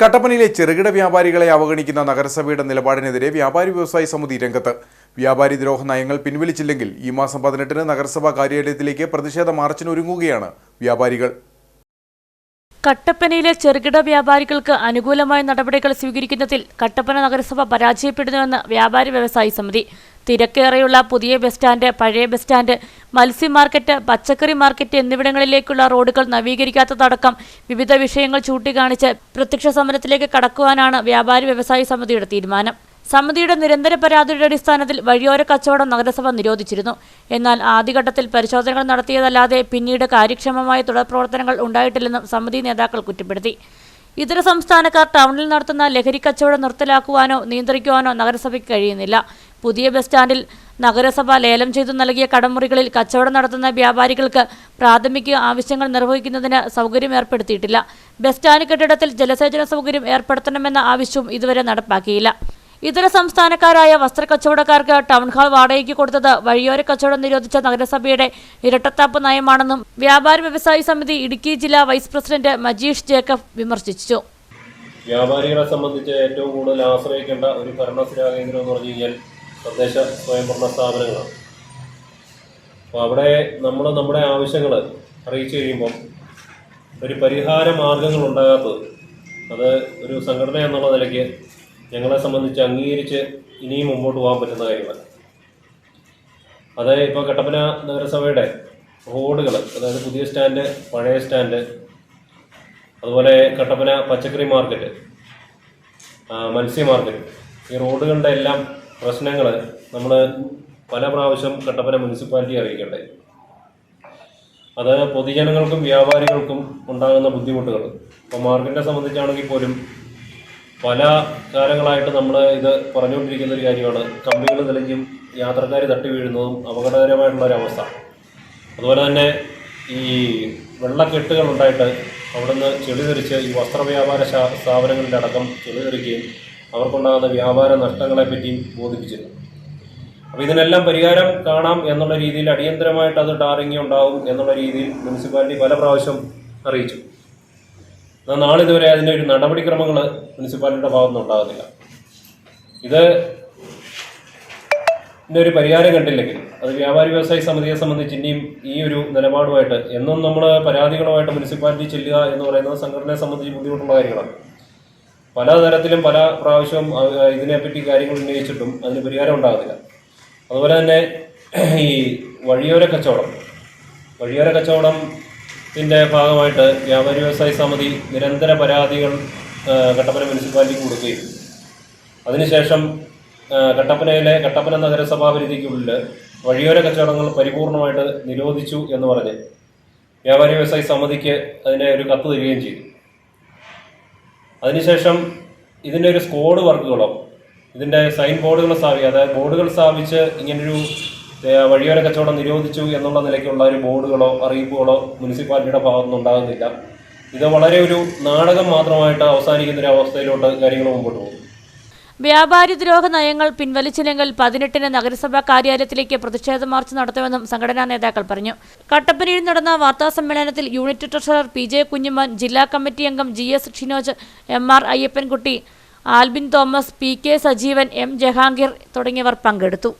കട്ടപ്പനയിലെ ചെറുകിട വ്യാപാരികളെ അവഗണിക്കുന്ന നഗരസഭയുടെ നിലപാടിനെതിരെ വ്യാപാരി വ്യവസായി സമിതി രംഗത്ത്. വ്യാപാരി ദ്രോഹ നയങ്ങൾ പിൻവലിച്ചില്ലെങ്കിൽ ഈ മാസം പതിനെട്ടിന് നഗരസഭാ കാര്യാലയത്തിലേക്ക് പ്രതിഷേധ മാർച്ചിനൊരുങ്ങുകയാണ് വ്യാപാരികൾ. കട്ടപ്പനയിലെ ചെറുകിട വ്യാപാരികൾക്ക് അനുകൂലമായ നടപടികൾ സ്വീകരിക്കുന്നതിൽ കട്ടപ്പന നഗരസഭ പരാജയപ്പെടുന്നുവെന്ന് വ്യാപാരി വ്യവസായി സമിതി. തിരക്കേറെയുള്ള പുതിയ ബസ് സ്റ്റാൻഡ് പഴയ ബസ് സ്റ്റാൻഡ് മത്സ്യ മാർക്കറ്റ് പച്ചക്കറി മാർക്കറ്റ് എന്നിവിടങ്ങളിലേക്കുള്ള റോഡുകൾ നവീകരിക്കാത്തതടക്കം വിവിധ വിഷയങ്ങൾ ചൂണ്ടിക്കാണിച്ച് പ്രത്യക്ഷ സമരത്തിലേക്ക് കടക്കുവാനാണ് വ്യാപാരി വ്യവസായി സമിതിയുടെ തീരുമാനം. സമിതിയുടെ നിരന്തര പരാതിയുടെ അടിസ്ഥാനത്തിൽ വഴിയോര കച്ചവടം നഗരസഭ നിരോധിച്ചിരുന്നു. എന്നാൽ ആദ്യഘട്ടത്തിൽ പരിശോധനകൾ നടത്തിയതല്ലാതെ പിന്നീട് കാര്യക്ഷമമായ തുടർ പ്രവർത്തനങ്ങൾ ഉണ്ടായിട്ടില്ലെന്നും സമിതി നേതാക്കൾ കുറ്റപ്പെടുത്തി. ഇതര സംസ്ഥാനക്കാർ ടൗണിൽ നടത്തുന്ന ലഹരി കച്ചവടം നിർത്തലാക്കുവാനോ നിയന്ത്രിക്കുവാനോ നഗരസഭയ്ക്ക് കഴിയുന്നില്ല. പുതിയ ബസ് സ്റ്റാൻഡിൽ നഗരസഭ ലേലം ചെയ്തു നൽകിയ കടമുറികളിൽ കച്ചവടം നടത്തുന്ന വ്യാപാരികൾക്ക് പ്രാഥമിക ആവശ്യങ്ങൾ നിർവഹിക്കുന്നതിന് സൗകര്യം ഏർപ്പെടുത്തിയിട്ടില്ല. ബസ് സ്റ്റാൻഡ് കെട്ടിടത്തിൽ ജലസേചന സൗകര്യം ഏർപ്പെടുത്തണമെന്ന ആവശ്യവും ഇതുവരെ നടപ്പാക്കിയില്ല. ഇതര സംസ്ഥാനക്കാരായ വസ്ത്രക്കച്ചവടക്കാർക്ക് കച്ചവടക്കാർക്ക് ടൗൺഹാൾ വാടകയ്ക്ക് കൊടുത്തത് വഴിയോര കച്ചവടം നിരോധിച്ച നഗരസഭയുടെ ഇരട്ടത്താപ്പ് നയമാണെന്നും വ്യാപാര വ്യവസായി സമിതി ഇടുക്കി ജില്ലാ വൈസ് പ്രസിഡന്റ് മജീഷ് ജേക്കബ് വിമർശിച്ചു. വ്യാപാരികളെ സംബന്ധിച്ച് ഏറ്റവും കൂടുതൽ ആശ്രയിക്കേണ്ട ഒരു ഭരണസ്ഥിരാ കേന്ദ്രം എന്ന് പറഞ്ഞു കഴിഞ്ഞാൽ തദ്ദേശ സ്വയംഭരണ സ്ഥാപനങ്ങളാണ്. അപ്പോൾ അവിടെ നമ്മൾ നമ്മുടെ ആവശ്യങ്ങൾ അറിയിച്ചു കഴിയുമ്പം ഒരു പരിഹാര മാർഗങ്ങൾ ഉണ്ടാകാത്തത് അത് ഒരു സംഘടന എന്നുള്ള നിലയ്ക്ക് ഞങ്ങളെ സംബന്ധിച്ച് അംഗീകരിച്ച് ഇനിയും മുമ്പോട്ട് പോകാൻ പറ്റുന്ന കാര്യമാണ് അത് ഇപ്പോൾ കട്ടപ്പന നഗരസഭയുടെ റോഡുകൾ അതായത് പുതിയ സ്റ്റാൻഡ് പഴയ സ്റ്റാൻഡ് അതുപോലെ കട്ടപ്പന പച്ചക്കറി മാർക്കറ്റ് മത്സ്യ മാർക്കറ്റ് ഈ റോഡുകളുടെ എല്ലാം പ്രശ്നങ്ങൾ നമ്മൾ പല പ്രാവശ്യം കട്ടപ്പന മുനിസിപ്പാലിറ്റി അറിയിക്കട്ടെ അത് പൊതുജനങ്ങൾക്കും വ്യാപാരികൾക്കും ഉണ്ടാകുന്ന ബുദ്ധിമുട്ടുകൾ ഇപ്പോൾ മാർക്കറ്റിനെ സംബന്ധിച്ചാണെങ്കിൽ പോലും പല കാലങ്ങളായിട്ട് നമ്മൾ ഇത് പറഞ്ഞുകൊണ്ടിരിക്കുന്ന ഒരു കാര്യമാണ്. കമ്പികൾ തെളിഞ്ഞും യാത്രക്കാർ തട്ടി വീഴുന്നതും അപകടകരമായിട്ടുള്ള ഒരു അവസ്ഥ. അതുപോലെ തന്നെ ഈ വെള്ളക്കെട്ടുകൾ ഉണ്ടായിട്ട് അവിടുന്ന് ചെളി തെറിച്ച് ഈ വസ്ത്രവ്യാപാര വ്യാപാര സ്ഥാപനങ്ങളുടെ അടക്കം ചെളി തെറിക്കുകയും അവർക്കുണ്ടാകുന്ന വ്യാപാര നഷ്ടങ്ങളെ പറ്റിയും ബോധിപ്പിച്ചിരുന്നു. അപ്പോൾ ഇതിനെല്ലാം പരിഹാരം കാണാം എന്നുള്ള രീതിയിൽ അടിയന്തരമായിട്ട് അത് ടാറിങ് ഉണ്ടാവും എന്നുള്ള രീതിയിൽ മുനിസിപ്പാലിറ്റി പല പ്രാവശ്യം അറിയിച്ചു. എന്നാൽ നാളിതുവരെ അതിന്റെ ഒരു നടപടിക്രമങ്ങൾ മുനിസിപ്പാലിറ്റിയുടെ ഭാഗത്തുനിന്ന് ഉണ്ടാകുന്നില്ല. ഇത് ഇതിന്റെ ഒരു പരിഹാരം കണ്ടില്ലെങ്കിൽ അത് വ്യാപാരി വ്യവസായ സമിതിയെ സംബന്ധിച്ച് ഇനിയും ഈ ഒരു നിലപാടുമായിട്ട് എന്നും നമ്മൾ പരാതികളുമായിട്ട് മുനിസിപ്പാലിറ്റി ചെല്ലുക എന്ന് പറയുന്നത് സംഘടനയെ സംബന്ധിച്ച് ബുദ്ധിമുട്ടുള്ള കാര്യങ്ങളാണ്. പലതരത്തിലും പല പ്രാവശ്യവും ഇതിനെപ്പറ്റി കാര്യങ്ങൾ ഉന്നയിച്ചിട്ടും അതിന് പരിഹാരം ഉണ്ടാകുന്നില്ല. അതുപോലെ തന്നെ ഈ വഴിയോര കച്ചവടം വഴിയോര കച്ചവടത്തിന്റെ ഭാഗമായിട്ട് വ്യാപാരി വ്യവസായ സമിതി നിരന്തര പരാതികൾ കട്ടപ്പന മുനിസിപ്പാലിറ്റിക്ക് കൊടുക്കുകയും അതിനുശേഷം കട്ടപ്പനയിലെ കട്ടപ്പന നഗരസഭാ പരിധിക്കുള്ളിൽ വഴിയോര കച്ചവടങ്ങൾ പരിപൂർണമായിട്ട് നിരോധിച്ചു എന്ന് പറഞ്ഞ് വ്യാപാരി വ്യവസായ സമിതിക്ക് അതിന്റെ ഒരു കത്ത് തരികയും ചെയ്തു. അതിനുശേഷം ഇതിന്റെ ഒരു സ്കോഡ് വർക്കുകളോ ഇതിന്റെ സൈൻ ബോർഡുകൾ സ്ഥാപിക്കുക. അതായത് ബോർഡുകൾ സ്ഥാപിച്ച് ഇങ്ങനൊരു വഴിയോര കച്ചവടം നിരോധിച്ചു എന്നുള്ള നിലയ്ക്കുള്ള ഒരു ബോർഡുകളോ അറിയിപ്പുകളോ മുനിസിപ്പാലിറ്റിയുടെ ഭാഗത്തുനിന്ന് ഉണ്ടാകുന്നില്ല. ഇത് വളരെ ഒരു നാടകം മാത്രമായിട്ട് അവസാനിക്കുന്ന ഒരു അവസ്ഥയിലോട്ട് കാര്യങ്ങൾ മുമ്പോട്ട് പോകും. വ്യാപാരി ദ്രോഹ നയങ്ങൾ പിൻവലിച്ചില്ലെങ്കിൽ പതിനെട്ടിന് നഗരസഭാ കാര്യാലയത്തിലേക്ക് പ്രതിഷേധ മാർച്ച് നടത്തുമെന്നും സംഘടനാ നേതാക്കൾ പറഞ്ഞു. കട്ടപ്പനയിൽ നടന്ന വാർത്താ സമ്മേളനത്തിൽ unit treasurer P J Kunjuman ജില്ലാ കമ്മിറ്റി അംഗം G S Shinoj M R Ayyappankutty Albin Thomas P K Sajeevan M Jahangir തുടങ്ങിയവർ പങ്കെടുത്തു.